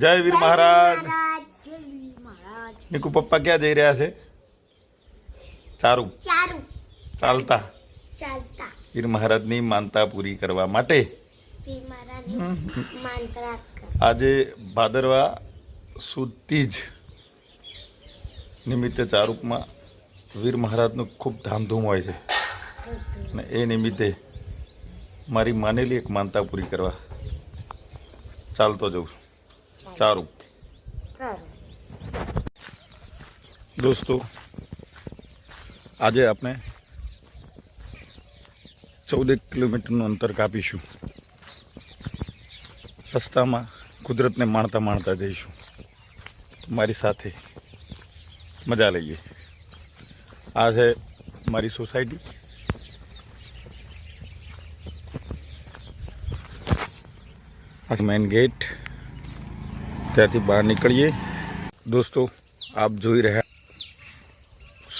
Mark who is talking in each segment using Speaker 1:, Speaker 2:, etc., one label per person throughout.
Speaker 1: જય વીર મહારાજ. નિકુ પપ્પા ક્યાં જઈ રહ્યા છે? ચારું.
Speaker 2: ચારું.
Speaker 1: ચાલતા.
Speaker 2: ચાલતા.
Speaker 1: વીર મહારાજની માનતા પૂરી કરવા માટે. આજે ભાદરવા સુદ તીજ નિમિત્તે ચારૂપમાં વીર મહારાજનું ખૂબ ધામધૂમ હોય છે. અને એ નિમિત્તે મારી માનેલી એક માનતા પૂરી કરવા ચાલતો જઉં
Speaker 2: ખરું
Speaker 1: દોસ્તો, આજે આપણે ચૌદેક કિલોમીટરનું અંતર કાપીશું. રસ્તામાં કુદરતને માણતા માણતા જઈશું. મારી સાથે મજા લઈએ. આ છે મારી સોસાયટી. આ મેઇન ગેટ ત્યાંથી બહાર નીકળીએ. દોસ્તો, આપ જોઈ રહ્યા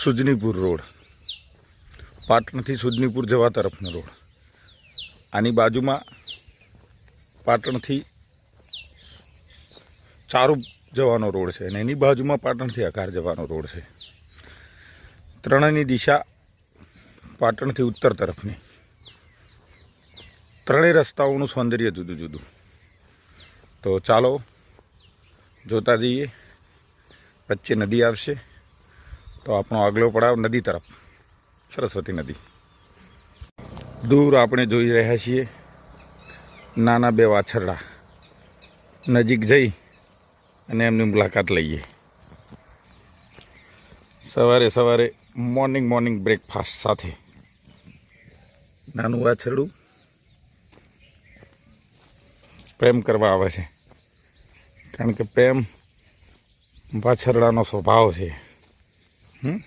Speaker 1: સુજનીપુર રોડ. પાટણથી સુજનીપુર જવા તરફનો રોડ. આની બાજુમાં પાટણથી ચારું જવાનો રોડ છે અને એની બાજુમાં પાટણથી આકાર જવાનો રોડ છે. ત્રણેયની દિશા પાટણથી ઉત્તર તરફની. ત્રણેય રસ્તાઓનું સૌંદર્ય જુદું જુદું. તો ચાલો જોતા જઈએ. વચ્ચે નદી આવશે. તો આપણો આગલો પડાવ નદી તરફ. સરસ્વતી નદી. દૂર આપણે જોઈ રહ્યા છીએ નાના બે વાછરડા. નજીક જઈ અને એમની મુલાકાત લઈએ. સવારે સવારે મોર્નિંગ મોર્નિંગ બ્રેકફાસ્ટ સાથે. નાનું વાછરડું પ્રેમ કરવા આવે છે. કારણ કે પ્રેમ પાછરડાનો સ્વભાવ છે. હમ?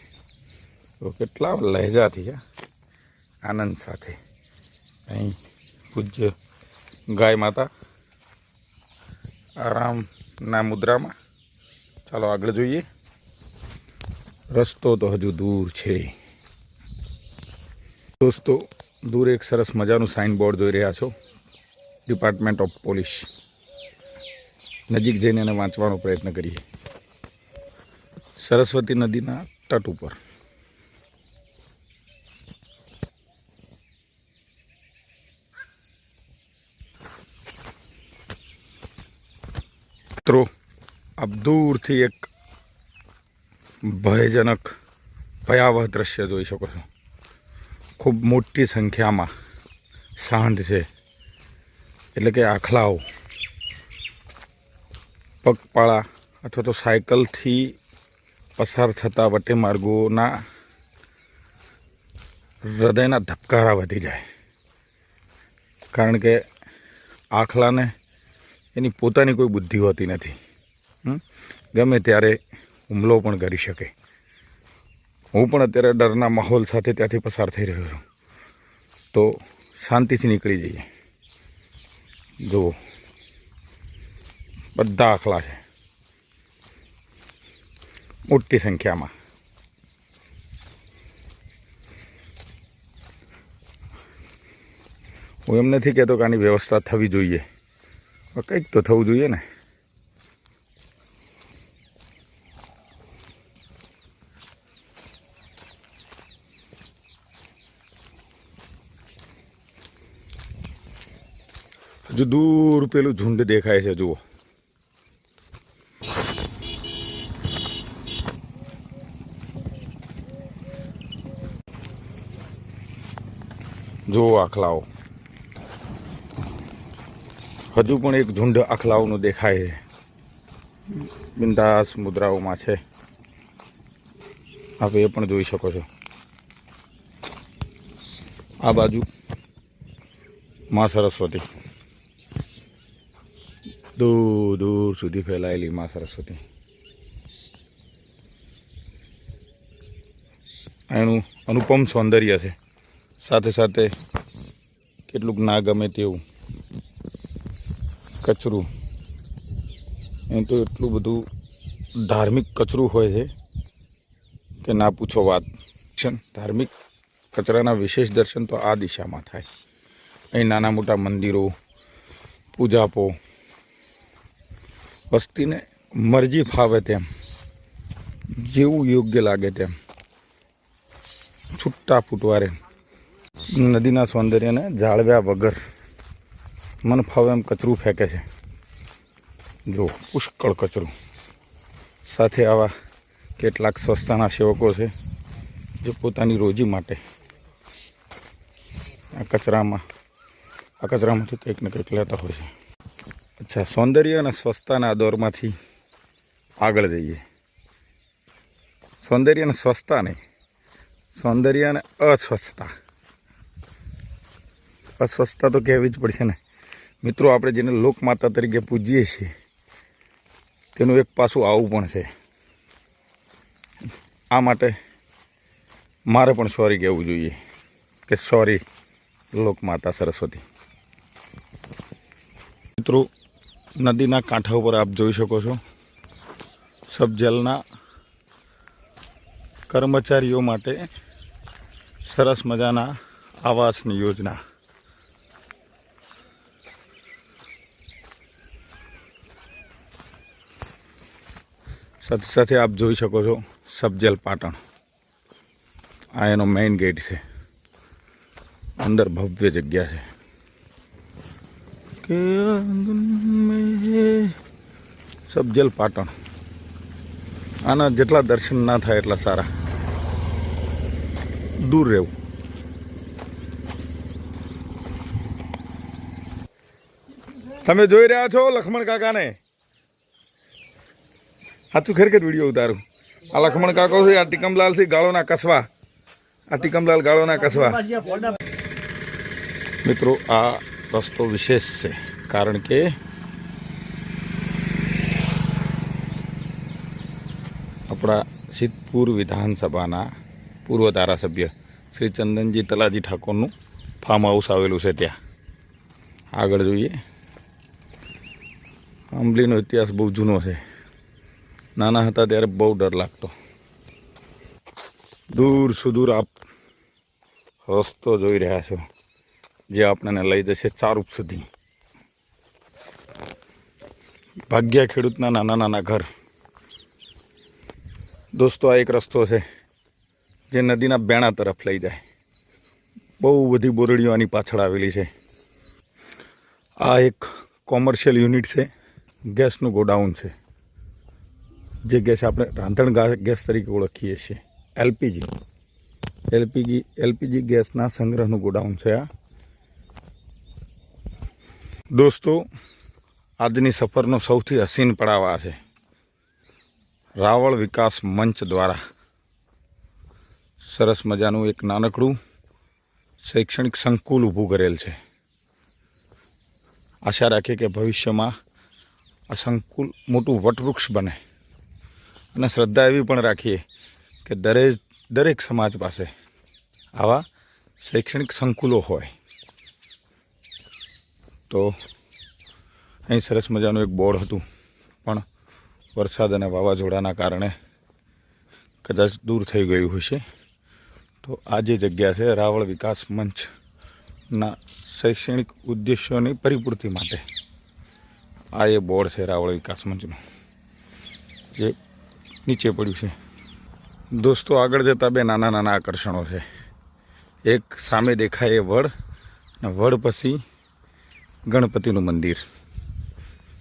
Speaker 1: કેટલા લહેજાથી આનંદ સાથે અહીં પૂજ્ય ગાય માતા આરામના મુદ્રામાં. ચાલો આગળ જોઈએ. રસ્તો તો હજુ દૂર છે. દોસ્તો, દૂર એક સરસ મજાનું સાઇન બોર્ડ જોઈ રહ્યા છો. ડિપાર્ટમેન્ટ ઓફ પોલીસ નજીક જઈને એને વાંચવાનો પ્રયત્ન કરીએ. સરસ્વતી નદીના તટ ઉપર. મિત્રો આપ દૂરથી એક ભયજનક, ભયાવહ દ્રશ્ય જોઈ શકો છો. ખૂબ મોટી સંખ્યામાં સાંઢ છે. એટલે કે આખલાઓ. પગપાળા અથવા તો સાયકલથી પસાર થતા વટે માર્ગોના હૃદયના ધબકારા વધી જાય. કારણ કે આખલાને એની પોતાની કોઈ બુદ્ધિ હોતી નથી? ગમે ત્યારે હુમલો પણ કરી શકે. હું પણ અત્યારે ડરના માહોલ સાથે ત્યાંથી પસાર થઈ રહ્યો છું. તો શાંતિથી નીકળી જઈએ. જુઓ. બધા આખલા છે. મોટી સંખ્યામાં. હું એમ નથી કહેતો કે આની વ્યવસ્થા થવી જોઈએ. કંઈક તો થવું જોઈએ ને. હજુ દૂર પેલું ઝુંડ દેખાય છે, જુઓ. જુઓ આખલાઓ હજુ પણ એક ઝુંડ આખલાઓનું દેખાય બિંદાસ મુદ્રાઓમાં છે. આપ એ પણ જોઈ શકો છો. આ બાજુ માં સરસ્વતી. દૂર દૂર સુધી ફેલાયેલી માં સરસ્વતી. એનું અનુપમ સૌંદર્ય છે. સાથે સાથે કેટલુંક ના ગમે તેવું. કચરું. એ તો એટલું બધું ધાર્મિક કચરું હોય છે કે ના પૂછો વાત. ધાર્મિક કચરાના વિશેષ દર્શન તો આ દિશામાં થાય. અહીં નાના મોટા મંદિરો, પૂજાપો, વસ્તીને મરજી ફાવે તેમ. જેવું યોગ્ય લાગે તેમ. છૂટા ફૂટવારે. નદીના સૌંદર્યને જાળવ્યા વગર મન ફાવે એમ કચરું ફેંકે છે. જો પુષ્કળ કચરું. સાથે આવા કેટલાક સંસ્થાના સેવકો છે જે પોતાની રોજી માટે આ કચરામાં, આ કચરામાંથી કંઈક ને કંઈક લેતા હોય છે. અચ્છા, સૌંદર્ય અને સ્વચ્છતાના દોરમાંથી આગળ જઈએ. સૌંદર્ય અને સ્વચ્છતા નહીં સૌંદર્ય અને અસ્વચ્છતા અસ્વચ્છતા તો કહેવી જ પડશે ને. મિત્રો, આપણે જેને લોકમાતા તરીકે પૂજીએ છીએ, તેનું એક પાસું આવું પણ છે. આ માટે મારે પણ સોરી કહેવું જોઈએ કે સોરી લોકમાતા સરસ્વતી. મિત્રો, નદીના કાંઠા ઉપર આપ જોઈ શકો છો. સબજેલના કર્મચારીઓ માટે સરસ મજાના આવાસની યોજના. સાથે સાથે આપ જોઈ શકો છો સબજેલ પાટણ. આ એનો મેઇન ગેટ છે. અંદર ભવ્ય જગ્યા છે. કે સબજેલ પાટણ. આના જેટલા દર્શન ના થાય એટલા સારા. દૂર રહેવું. તમે જોઈ રહ્યા છો લક્ષ્મણ કાકાને? સાચું ખરેખર વીડિયો ઉતારું. આ લખમણ કાકો છે, આ ટીકમલાલ છે, ગાળોના કસવા. આ ટીકમલાલ ગાળોના કસવા. મિત્રો, આ રસ્તો વિશેષ છે, કારણ કે આપણા સિદ્ધપુર વિધાનસભાના પૂર્વ ધારાસભ્ય શ્રી ચંદનજી તલાજી ઠાકોરનું ફાર્મ હાઉસ આવેલું છે ત્યાં. આગળ જોઈએ. આંબલીનો ઇતિહાસ બહુ જૂનો છે. નાના હતા ત્યારે બહુ ડર લાગતો. દૂર સુદૂર આપ રસ્તો જોઈ રહ્યા છો, જે આપણને લઈ જશે ચારૂપ સુધી. ભાગ્યા ખેડૂતના નાના નાના ઘર. દોસ્તો, આ એક રસ્તો છે, જે નદીના બેણા તરફ લઈ જાય. બહુ બધી બોરડીઓ આની પાછળ આવેલી છે. આ એક કોમર્શિયલ યુનિટ છે, ગેસનું ગોડાઉન છે. જે ગેસ આપણે રાંધણ ગેસ તરીકે ઓળખીએ છીએ. એલપીજી. એલપીજી એલપીજી ગેસના સંગ્રહનું ગોડાઉન છે આ. દોસ્તો, આજની સફરનો સૌથી હસીન પડાવ આ છે. રાવળ વિકાસ મંચ દ્વારા. સરસ મજાનું એક નાનકડું શૈક્ષણિક સંકુલ ઊભું કરેલ છે. આશા રાખીએ કે ભવિષ્યમાં આ સંકુલ મોટું વટવૃક્ષ બને. અને શ્રદ્ધા એવી પણ રાખીએ કે દરેક દરેક સમાજ પાસે આવા શૈક્ષણિક સંકુલો હોય. તો અહીં સરસ મજાનું એક બોર્ડ હતું, પણ વરસાદ અને વાવાઝોડાના કારણે કદાચ દૂર થઈ ગયું હશે. તો આ જે જગ્યા છે, રાવળ વિકાસ મંચના શૈક્ષણિક ઉદ્દેશ્યોની પરિપૂર્તિ માટે આ એ બોર્ડ છે, રાવળ વિકાસ મંચનું. જે નીચે પડ્યું છે. દોસ્તો, આગળ જતાં બે નાના નાના આકર્ષણો છે. એક સામે દેખાય એ વડ અને વડ પછી ગણપતિનું મંદિર.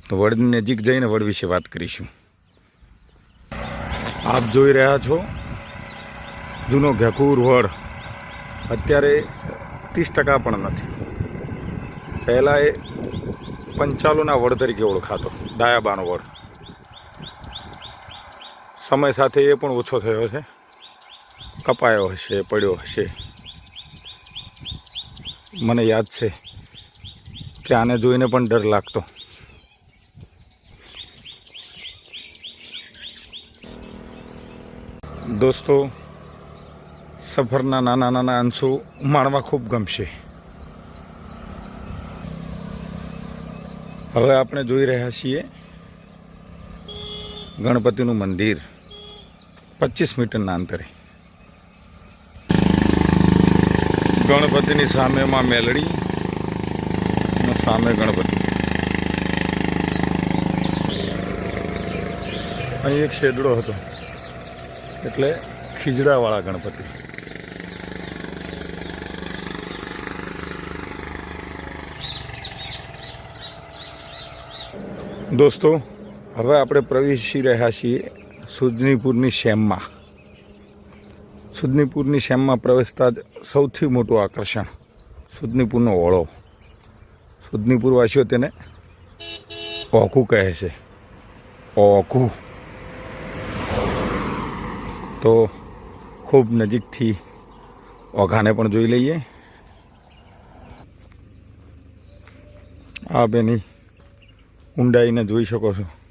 Speaker 1: તો વડની નજીક જઈને વડ વિશે વાત કરીશું. આપ જોઈ રહ્યા છો જૂનો ઘેકુર વડ. અત્યારે ત્રીસ ટકા પણ નથી. પહેલાં એ પંચાલોના વડ તરીકે ઓળખાતો, ડાયાબાનો વડ. સમય સાથે એ પણ ઓછો થયો છે. કપાયો હશે, પડ્યો હશે. મને યાદ છે કે આને જોઈને પણ ડર લાગતો. દોસ્તો, સફરના નાના નાના અંશો માણવા ખૂબ ગમશે. હવે આપણે જોઈ રહ્યા છીએ ગણપતિનું મંદિર પચીસ મીટરના અંતરે. ગણપતિની સામેમાં મેલડી અને સામે ગણપતિ. અહીં એક શેદડો હતો, એટલે ખીજડાવાળા ગણપતિ. દોસ્તો હવે આપણે પ્રવેશી રહ્યા છીએ સુજનીપુરની શેમમાં સુજનીપુરની શેમમાં પ્રવેશતા જ સૌથી મોટું આકર્ષણ સુજનીપુરનો ઓળો. સુજનીપુરવાસીઓ તેને ઓખું કહે છે. ઓખું. તો ખૂબ નજીકથી ઓઘાને પણ જોઈ લઈએ. આ બેની ઊંડાઈને જોઈ શકો છો.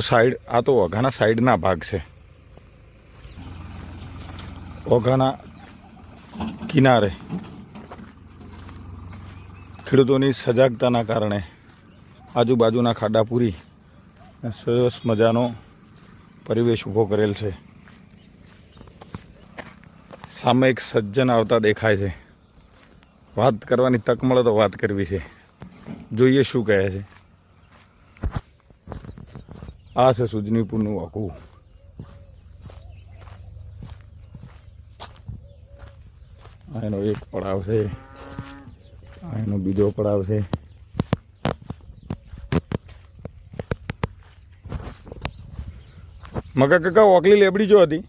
Speaker 1: તો સાઈડ, આ તો ઓઘાના સાઈડના ભાગ છે. ઓઘાના કિનારે ખેડૂતોની સજાગતાના કારણે આજુબાજુના ખાડા પૂરી સરસ મજાનો પરિવેશ ઊભો કરેલ છે. સામે એક સજ્જન આવતા દેખાય છે. વાત કરવાની તક મળે તો વાત કરવી છે. જોઈએ શું કહે છે. આ છે સુજનીપુરનું આખું આ એનો એક પડાવ છે. આ એનો બીજો પડાવ છે. મગા કાકા ઓકલી લેબડી જો હતી?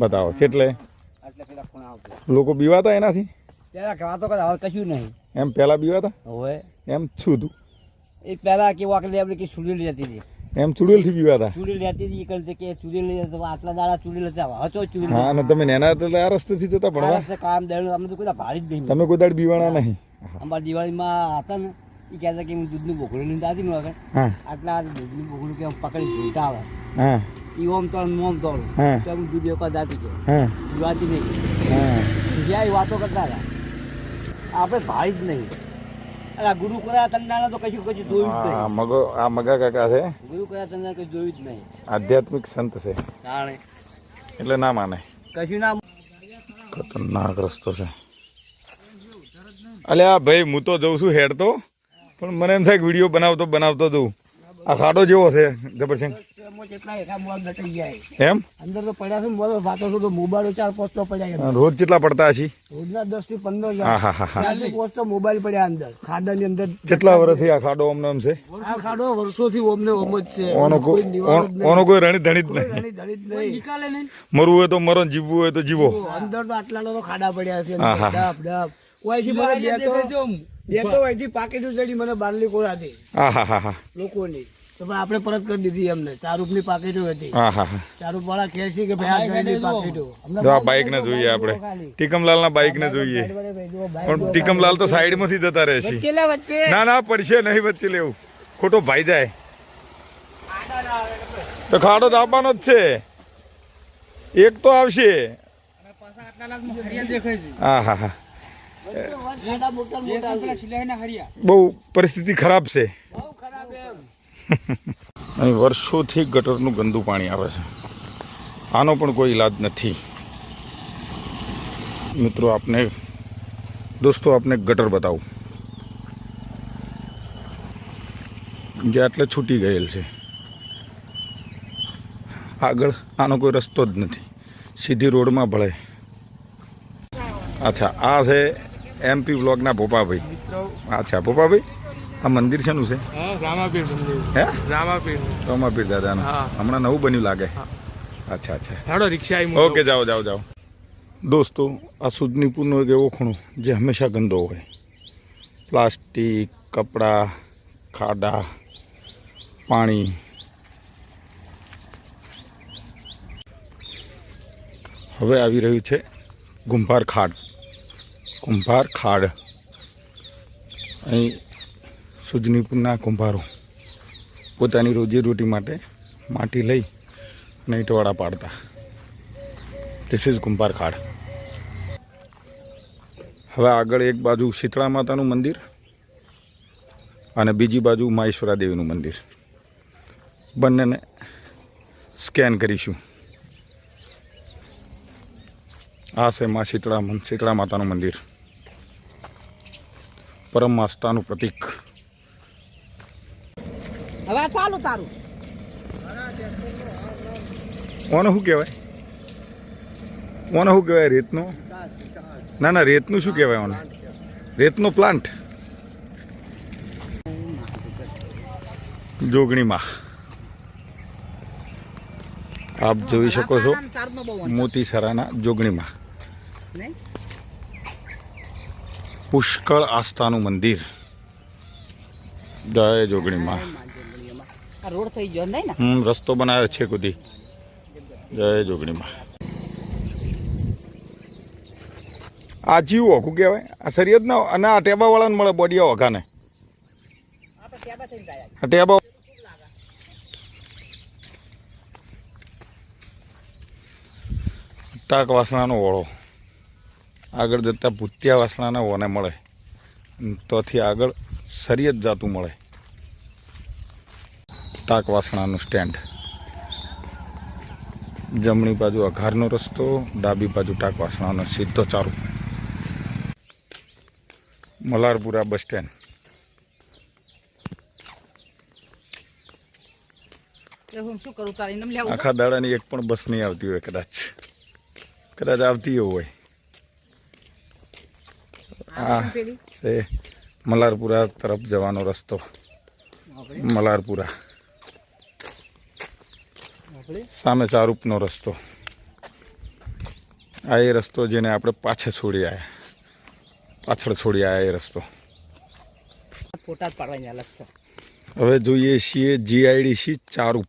Speaker 1: બતાવો એટલે લોકો બીવાતા એનાથી?
Speaker 3: પેલા વાતો કરે કશું નહીં.
Speaker 1: એમ પેલા બીવાતા?
Speaker 3: હવે?
Speaker 1: એમ છું તું
Speaker 3: એ પેલા કે વાકલી આપણે કે સુડેલ જતી હતી.
Speaker 1: એમ ચુડેલથી બીવાતા
Speaker 3: ચુડેલ લેતી હતી એ કહે કે ચુડેલ આટલા દાડા ચુડેલ હતા. હવે તો ચૂડી
Speaker 1: હા અને તમે નેના એટલે આ રસ્તેથી જતા ભણવા
Speaker 3: કામ દેણું અમે તો કોઈ ભારી જ નહીં.
Speaker 1: તમે કોઈ દાડ બીવાણા નહીં?
Speaker 3: અમારા દિવાળીમાં હતા ને એ કહેતા કે હું દૂધનું બોકડું લઈને દાદી નું
Speaker 1: હા.
Speaker 3: આટલા દૂધનું બોકડું કે પકડી ઝૂંટા આવે.
Speaker 1: હા.
Speaker 3: એ ઓમ તો ઓમ તો તો હું દૂધ એક દાતી કે પીવાતી નહીં. જ્યાં એ વાતો કરતા હતા. આપણે ભારી જ નહીં. આ ગુરુ કરા તંડાને તો કશું કશું જોયું જ નહીં.
Speaker 1: મગો આ મગા કાકા છે.
Speaker 3: ગુરુ કરા તંડાને કશું જોયું જ નહીં.
Speaker 1: આધ્યાત્મિક સંત છે.
Speaker 3: જાણે.
Speaker 1: એટલે ના માને.
Speaker 3: કશું ના
Speaker 1: ખતરનાક રસ્તો છે. અલ્યા ભાઈ હું તો જઉં છું હેડ તો. પણ મને એમ થાય વીડિયો બનાવતો બનાવતો જઉં. આ ખાડો જેવો છે જબરસિંહ
Speaker 3: કેટલા એકા મોબાઈલ દટાઈ જાય
Speaker 1: એમ?
Speaker 3: અંદર તો પડ્યા છે ને મોબાઈલ વાતો છો તો મોબાઈલ ચાર પોસ્ટ તો પડ્યા છે.
Speaker 1: રોજ કેટલા પડતા હશે?
Speaker 3: રોજના દસથી પંદર પોસ્ટ તો મોબાઈલ પડ્યા અંદર. ખાડા ની અંદર
Speaker 1: કેટલા વર્ષથી આ ખાડો અમને એમ છે?
Speaker 3: આ ખાડો વર્ષોથી ઓમને ઓમ જ છે.
Speaker 1: ઓનો
Speaker 3: કોઈ
Speaker 1: કોઈ. ઓનો કોઈ રણી ધણી જ નહીં. મરવું હોય તો મરો જીવવું હોય તો જીવો.
Speaker 3: અંદર તો આટલા તો ખાડા પડ્યા છે. ડબ ડબ. ઓયથી મને બે તો તો ઓયથી પાકીટ ચડી મને બારલી કોરાથી.
Speaker 1: હા હા હા હા
Speaker 3: લોકોની. તો પણ આપણે પરત કરી દીધી એમને. ચારૂપની પાકીટો હતી.
Speaker 1: હા હા હા
Speaker 3: ચાર રૂપ વાળા કહે છે કે ભાઈ આ ગયેલી પાકીટો.
Speaker 1: આ બાઇક ને જોઈએ આપણે. ટીકમલાલના બાઇક ને જોઈએ. પણ ટીકમલાલ તો સાઈડમાંથી જતા રહે છે. ના ના પડશે નહીં વચ્ચે લેવું ખોટો ભાઈ જાય. તો ખાડો તો આપવાનો જ છે. એક તો આવશે. હા હા હા. બહુ પરિસ્થિતિ ખરાબ છે. અહીં વર્ષોથી ગટરનું ગંદુ પાણી આવે છે. આનો પણ કોઈ ઈલાજ નથી. મિત્રો, આપને, દોસ્તો, આપને ગટર બતાવું. જે આટલે છૂટી ગયેલ છે. આગળ આનો કોઈ રસ્તો જ નથી. સીધી રોડમાં ભળે. અચ્છા, આ છે એમપી બ્લોકના ભોપાભાઈ. અચ્છા ભોપાભાઈ આ મંદિર શેનું છે?
Speaker 4: રામાપીર મંદિર.
Speaker 1: હે?
Speaker 4: રામાપીર.
Speaker 1: રામાપીર દાદાનું. હમણાં નવું બન્યું લાગે. અચ્છા અચ્છા.
Speaker 4: હાડો રિક્ષા આવી
Speaker 1: ઓકે જાઓ જાઓ જાઓ. દોસ્તો આ સુજનીપુરનો એક એવો ખૂણો જે હંમેશા ગંદો હોય. પ્લાસ્ટિક કપડાં ખાડા પાણી. હવે આવી રહ્યું છે ગુંભાર ખાડ. કુંભાર ખાડ. અહીં સુજનીપુરના કુંભારો પોતાની રોજીરોટી માટે માટી લઈ અને ઈંટવાળા પાડતા. ધીસ ઇઝ કુંભાર ખાડ. હવે આગળ એક બાજુ શીતળા માતાનું મંદિર અને બીજી બાજુ માહેશ્વરા દેવીનું મંદિર. બંનેને સ્કેન કરીશું. આ છે મા શીતળા શીતળા માતાનું મંદિર. પરમ આસ્થાનું પ્રતીક.
Speaker 3: હવે ચાલુ તારું.
Speaker 1: ઓને શું કહેવાય? ઓને શું કહેવાય રેતનો? ના ના રેતનું શું કહેવાય ઓને રેતનો પ્લાન્ટ. જોગણીમાં. આપ જોઈ શકો છો મોતીસરાના જોગણીમાં. પુષ્કળ આસ્થાનું મંદિર. જય જોગણીમાં.
Speaker 3: રોડ થઈ ગયો નહીં ને?
Speaker 1: હમ રસ્તો બનાવ્યો છે કુદી. જય જોગણીમાં. આ જીવ ઓઘું કહેવાય. આ સરિયદ ના અને આ ટેબાવાળાને મળે બોડિયા ઓઘાને.
Speaker 3: ટેબા
Speaker 1: ટાક વાસણાનો ઓળો. આગળ જતાં ભૂતિયા વાસણાના ઓને મળે. તોથી આગળ શરીયત જાતું મળે. ટાક વાસણાનું સ્ટેન્ડ. જમણી બાજુ અઘારનો રસ્તો ડાબી બાજુ ટાક વાસણાનો સીધો ચાલુ મલારપુરા બસ સ્ટેન્ડ. આખા દાડાની એક પણ બસ નહીં આવતી હોય કદાચ. કદાચ આવતી હોય. આ છે મલારપુરા તરફ જવાનો રસ્તો. મલારપુરા. સામે ચારૂપનો રસ્તો. આ એ રસ્તો જેને આપણે પાછળ છોડી આવ્યા પાછળ છોડી આવ્યા એ રસ્તો. હવે જોઈએ છીએ જીઆઈડીસી ચારૂપ.